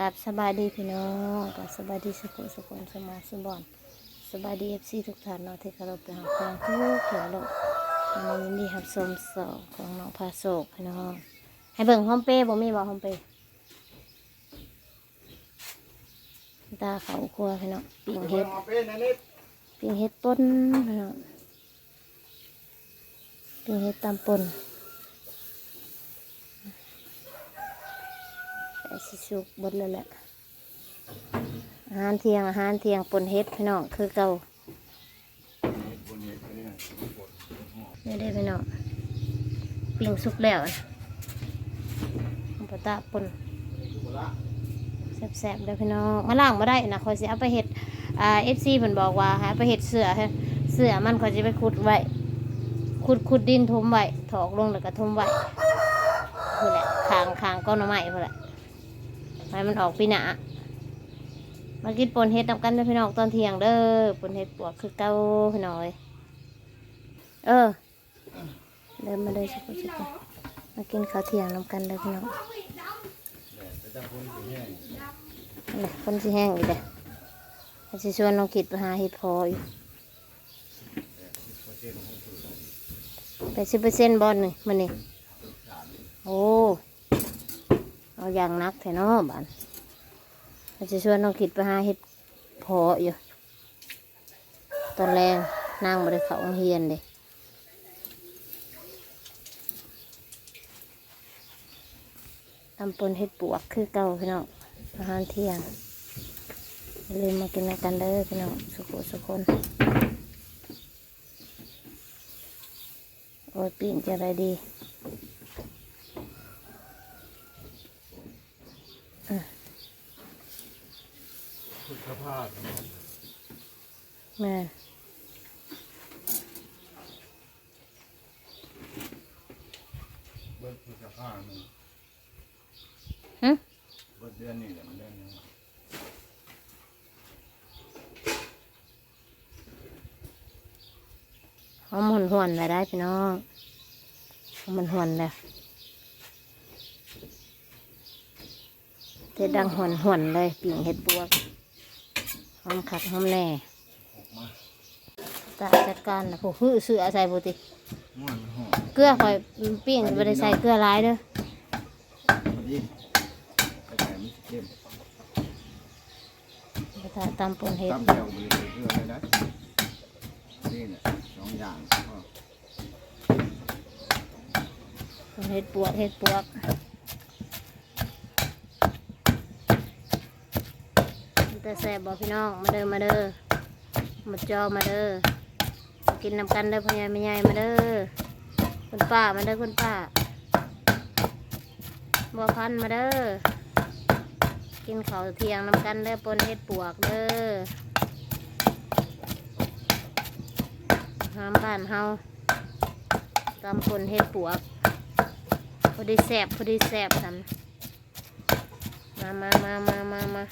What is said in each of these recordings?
กับสบายดีพี่น้องกับสบายดีสุขสุขสมองสุบอนสบายดีเอฟซีทุกท่านเนาะที่เคารพไปหาฟังทุกเขียวโลกวันนี้ยินดีครับสมสองของน้องพาโศกพี่น้องให้เบิ่งห้องเป้บ่มีบ่ห้องเป้ตาเขาครัวพี่น้องปิ่งเห็ดปิ่งเห็ดป่นพี่น้องปิ่งเห็ดตำป่นแต่ สิสุกเบดเลยแหละอาหารเที่ยงอาหารเที่ยงปนเฮ็ดพี่น้องคือเก่านี่ได้พี่น้องปิ้งสุกแล้วปะตะปนแซ่บๆเด้อพี่น้องมาล่างมาได้นะคอยสิเอาไปเฮ็ดอ่าเอฟซีเพิ่นบอกว่าหาไปเฮ็ดเสือให้เสือมันคอยสิไปขุดไว้ขุดขุดดินทมไว้ถอกลงแล้วก็ทมไว้นี่แหละคางคางก้อนน่อไม้พุ่นแหละ ให้มันออกปีหนามากินปนเฮ็ดนำกันเด้อพี่น้องตอนเที่ยงเด้อปนเฮ็ดปวกคือเก่าพี่น้องเอ้ยเออเดินมาเลยสักคนสักคนมากินข้าวเที่ยงนำกันเด้อพี่น้องนี่คนสิแห้งอีกเด้อเขาสิชวนน้องกิดไปหาเห็ดพออยู่แปดสิบเปอร์เซ็นต์บอลนี่มันนี่โอ้ เอาอย่างนักแท้เนาะบ้านเราจะชวนน้องคิดไปหาเห็ดพออยู่ ตอนแรงนั่งบริเขาเฮียนเลยตำปนเห็ดปวกคือเก่าพี่น้องอาหารเที่ยงลืมมากินกันเด้อพี่น้องสุขสุขคนโอ้ยปีนจะอะไรดี สุขภาพแม่เบิดสุขภาพมันหึเบิดเดือนนี่แหละมันเดือนนี้หอมหวนหวนๆเลยได้พี่น้องหอมมันหวนเลยเจะดังหวนหวนๆเลยปิ่งเห็ดปวก หอมคักหอมแน่ออกมาตาจัดการนะผู้ฮื้อเสือใส่บุติม่วนหอมเกลือคอยปิ้งไม่ได้ใส่เกลือร้ายเด้อพอดีไปแต่ไม่เข้มไปทาตำปนเห็ดตำเดียวไปเลยเพื่อเลยนะนี่แหละสองอย่างก็ปนเห็ดปวกเห็ดปวก แต่แซ่บบอกพี่น้อง มาเด้อมาเด้อมาจอมาเด้อกินน้ำกันเด้อพ่อใหญ่แม่ใหญ่มาเด้อคุณป้ามาเด้อคุณป้าบัวพันมาเด้อกินข้าวเที่ยงน้ำกันเด้อปนเห็ดปวกเด้อห้ามบ้านเฮาตำปนเห็ดปวกพอดีแสบพอดีแสบสันมามามามามามา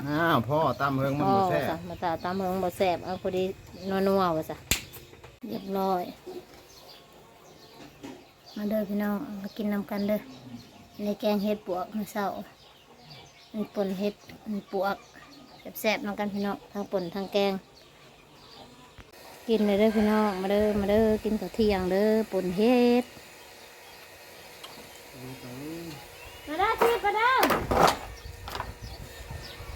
อ้าวพ่อตำเฮิงมันอ๋อบ่แซ่จ้ะบมาตาตามเฮิงบ่แสบเอาพอดีนัวๆว่าจ้ะเรียบร้อย มาเด้อพี่น้องมากินน้ำกันเด้อในแกงเห็ดปวกมื้อเช้าอันป่นเห็ดอันปวกแซ่บๆน้ำกันพี่น้องทั้งป่นทั้งแกง กินเลยเด้อพี่น้องมาเด้อมาเด้อกินข้าวเที่ยงเด้อป่นเห็ดมาเด้อที่มาเด้อ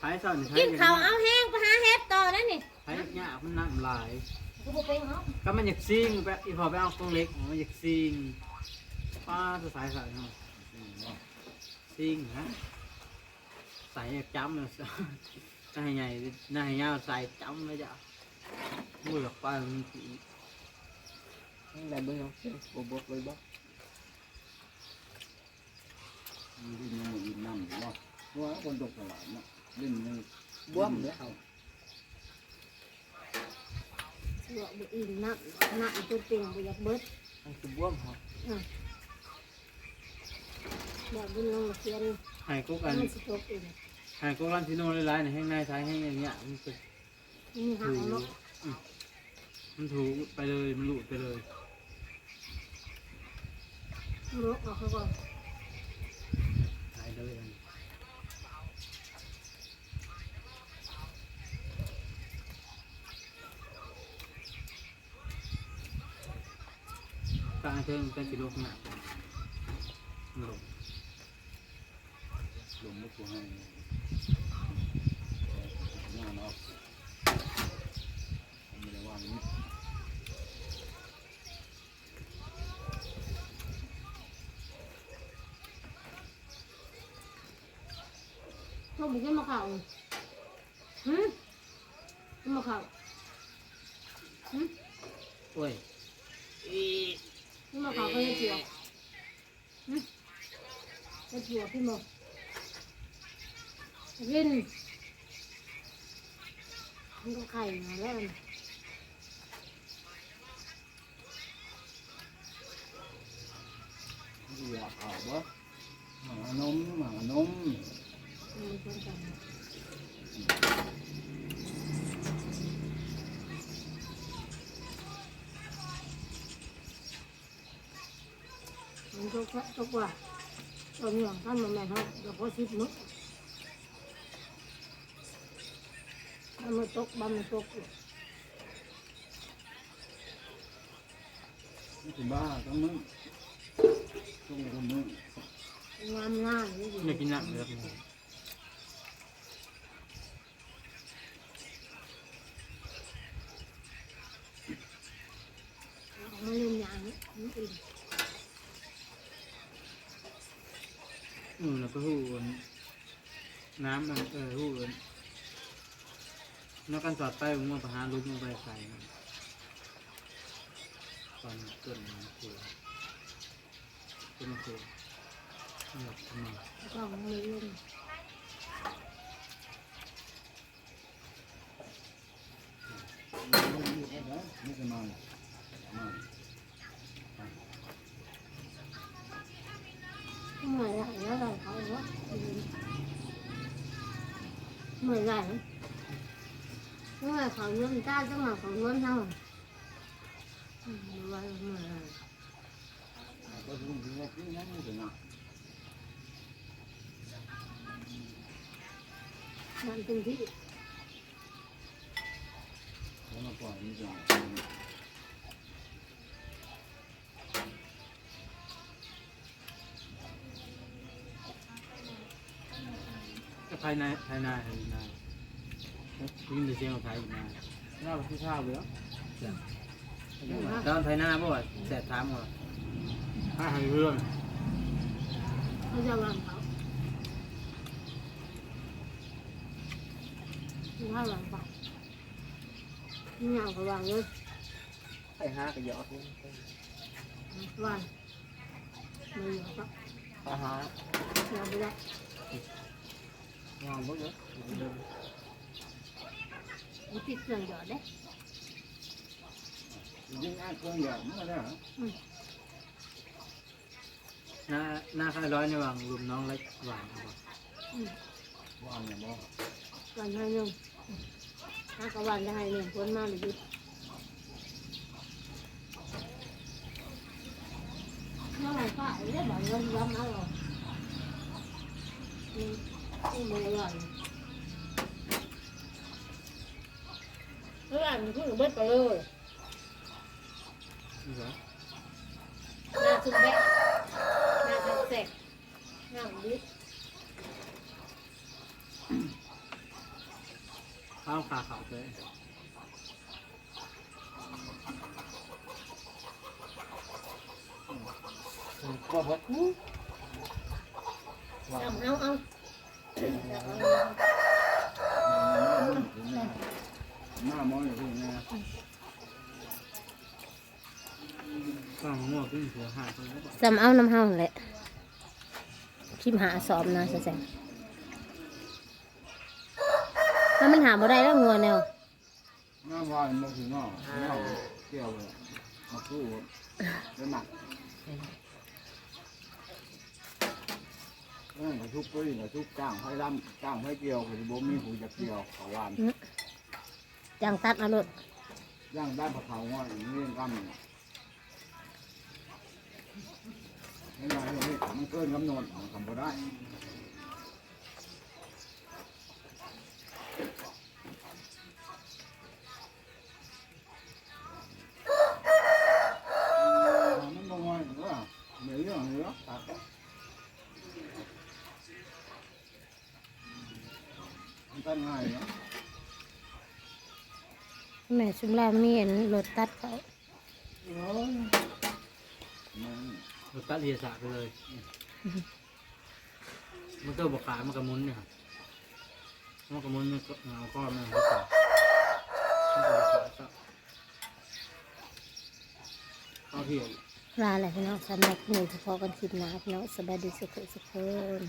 ต่อมันเบิ่งเด้อนั่งทั้งวันมันจะปักแน่นะมาเด้อเคียดไผ่ซ่อนกินข้าวเอาแห้งไปหาเห็ดต่อนั่นนี่ไผ่เนี่ยมันน้ำลาย กูบ่เป็นเนาะก็มันอยากซิ่งไปอีพอไปเอากรงเล็กมันอยากซิ่งป้าจะสายสายเนาะซิ่งฮะใส่อยากจำเลยนายใหญ่นายยาวใส่จำเลยจ้ะมือหลักป้ามันสีอะไรเบ้างบบบเลยบ่มีดินยังบ่อิ่มน้ำอยู่เนาะเพราะว่าคนตกตลาดเนาะ ลิ้นมันบวมเลยเอาเสือบ่อิ่มนักนักตัวเต็งบ่อยากเบิดมันคือบวมครับแบบบุญลงเขียนให้กุ๊กอันมันสิตกอีกให้กุ๊กลันทิโน่หลายๆในแห้งในท้ายแห้งอย่างเงี้ยมันจะมีหาถูยเนาะมันถูไปเลยมันหลุดไปเลยรู้เอาเขาก่อนหายเลย ลางเทิงเป็นสิโลขนาดหลงลงไม่ตัวให้งานออกไม่ได้ว่านี้เขาบุกขึ้นมาเข่าหืมขึ้นมาเข่าหืมโอ้ยขึ้ นมาเข่าก็จะเจียวหืมจะเจียวขึ้นมากินมันก็ไข่มาแล้วอยากเอาบ่หมานมหมานมมันเป็นกัน มันก็ก็กว่าตอนนี้ท่านมาแม่เขาเดี๋ยวพอชิดนุ๊กมันมาตกบ้านมาตกอยู่นี่คือบ้าทั้งมึงต้องคนมึงงามง่ายนี่ไม่กินหนักเลยครับ มันเล่นอย่างนี้มันอื่น อืมแล้วก็หูนน้ำมันเออหูนักการสอดไปผมว่าไปหาลุกลงไปใส่มันตอนต้นมันคือต้นมันคือหรอกทำไมก็มันเล่นนี่คือมันมันเห เหนื่อยไหลเมื่อเขาเงินจ้าจะมาขาเงินเท่าว่าเหนื่อยไหลก็คือที่ว่าที่นั่นนี่คือนะนั่นเป็นที่แล้วมาปล่อยนี่จังก็ภายในภายใน ยในยินแต่เสียงของภายในหน้าที่ข้าวเลยตอนภายหน้าบ่แสบถามว่าถ้าหายเรื่องเขาจะวางเขาถ้าวางเขานี่เอาเขาวางเลยไปหากระยอดวางไม่เหลือก็ไปหาเอาไปได้งอมบ่เยอะมันติดเครื่องหยอดได้ยิ่งอ้า งเครื่องแบบนี้นะหน้าหน้าข้าร้อยในวังรุมน้องเล็กหวานครับว่าอันเนี่ยบ่วันให้หนึ่งถ้ากวันจะให้หนึ่งคนมาหรือยุดเมื่อไหร่ก็ไอ้เรื่องแบบเงินย้ำมาหรอกนี่นี่มันอร่อยเมื่อไหร่มัน ขึ้นเบิดไปเลยนี่เหรอหน้าจุ่มแบะหน้าทันเสกหน้าดิข้าวขาขาวเลยก็บ่เอาเอาเอา หน้ามองอยู่ที่นี่นะข้าวมั่วขึ้นหัวหาดเลยจำเอาน้ำเฮาแหละพิมหาสอบนะแสงแล้วมันหาบ่ได้แล้วงัวแนวหน้าว่ามันถึงนอกนอกเกี่ยวเลยมาสู้แล้วหนักเออกระทุกปุ้ยกระทุกจ้างให้ร่ำจ้างให้เกี่ยวคือบ่มีผู้จะเกี่ยวเขาวาน จังตัดเอารถย่างได้ผักเขาว่าอย่างนี้ร่ำเนี่ยไม่ไงนี่มันเกินกำหนดมันทำบ่ได้มันบ่ง่ายหรือว่าเหนื่อยเรื่องเหนื่อยตัดมันตัดง่ายเนาะ แม่ชุมลามีเห็นรถตัดเขาโอ้ยมันรถตัดเรียสะไปเลย มันก็บอกขายมันกระมุนเนี่ยครับมันกระมุนมันก็เอาก้อนมันก็ต่อมันก็บอกขายก็เอาเที่ยวลาแหละพี่น้องสำหรับหนึ่งพอกันคลิปหนาพี่น้องสบายดีสุขสุขคน